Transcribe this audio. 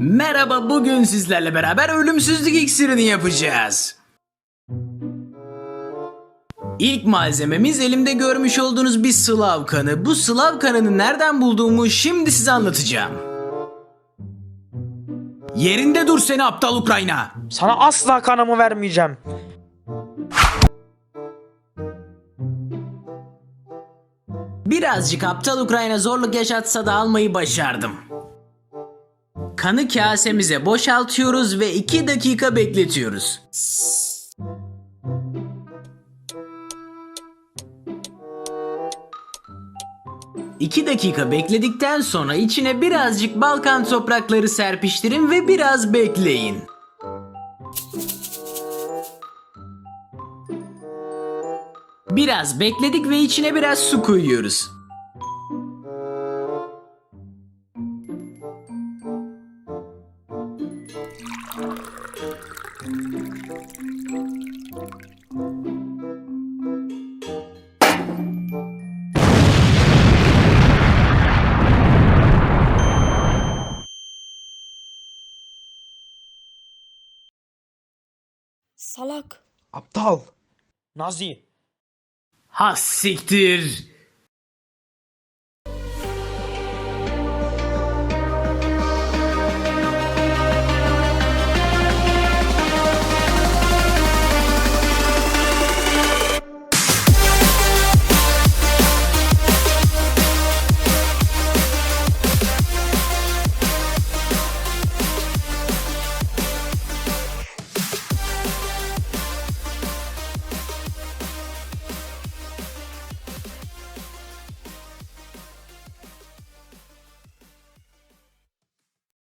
Merhaba bugün sizlerle beraber ölümsüzlük iksirini yapacağız. İlk malzememiz elimde görmüş olduğunuz bir Slav kanı. Bu Slav kanını nereden bulduğumu şimdi size anlatacağım. Yerinde dur seni aptal Ukrayna. Sana asla kanımı vermeyeceğim. Birazcık aptal Ukrayna zorluk yaşatsa da almayı başardım. Kanı kasemize boşaltıyoruz ve 2 dakika bekletiyoruz. İki dakika bekledikten sonra içine birazcık Balkan toprakları serpiştirin ve biraz bekleyin. Biraz bekledik ve içine biraz su koyuyoruz. Salak. Aptal. Nazi. Ha siktir.